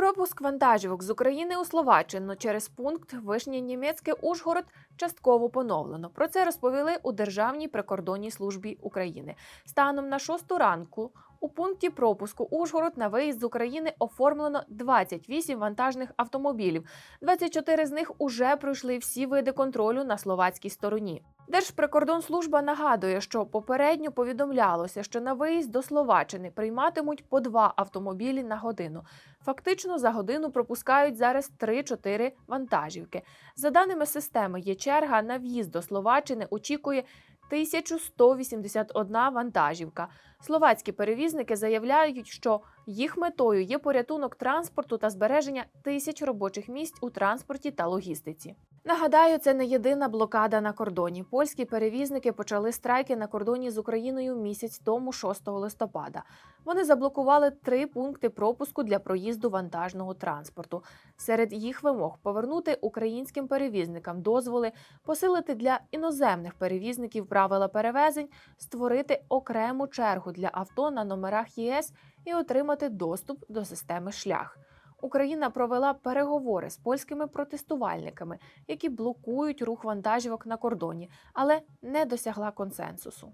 Пропуск вантажівок з України у Словаччину через пункт Вишнє Німецьке Ужгород частково поновлено. Про це розповіли у Державній прикордонній службі України. Станом на 6 ранку у пункті пропуску Ужгород на виїзд з України оформлено 28 вантажних автомобілів. 24 з них уже пройшли всі види контролю на словацькій стороні. Держприкордонслужба нагадує, що попередньо повідомлялося, що на виїзд до Словаччини прийматимуть по два автомобілі на годину. Фактично за годину пропускають зараз 3-4 вантажівки. За даними системи, є черга на в'їзд до Словаччини очікує 1181 вантажівка. Словацькі перевізники заявляють, що їх метою є порятунок транспорту та збереження тисяч робочих місць у транспорті та логістиці. Нагадаю, це не єдина блокада на кордоні. Польські перевізники почали страйки на кордоні з Україною місяць тому, 6 листопада. Вони заблокували три пункти пропуску для проїзду вантажного транспорту. Серед їх вимог повернути українським перевізникам дозволи, посилити для іноземних перевізників правила перевезень, створити окрему чергу для авто на номерах ЄС і отримати доступ до системи шлях. Україна провела переговори з польськими протестувальниками, які блокують рух вантажівок на кордоні, але не досягла консенсусу.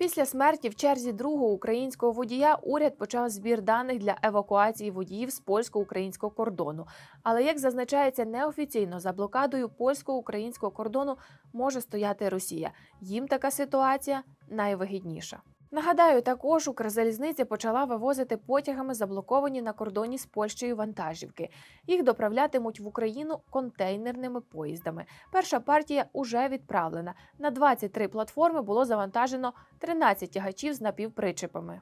Після смерті в черзі другого українського водія уряд почав збір даних для евакуації водіїв з польсько-українського кордону. Але як зазначається неофіційно, за блокадою польсько-українського кордону може стояти Росія. Їм така ситуація найвигідніша. Нагадаю, також Укрзалізниця почала вивозити потягами заблоковані на кордоні з Польщею вантажівки. Їх доправлятимуть в Україну контейнерними поїздами. Перша партія уже відправлена. На 23 платформи було завантажено 13 тягачів з напівпричепами.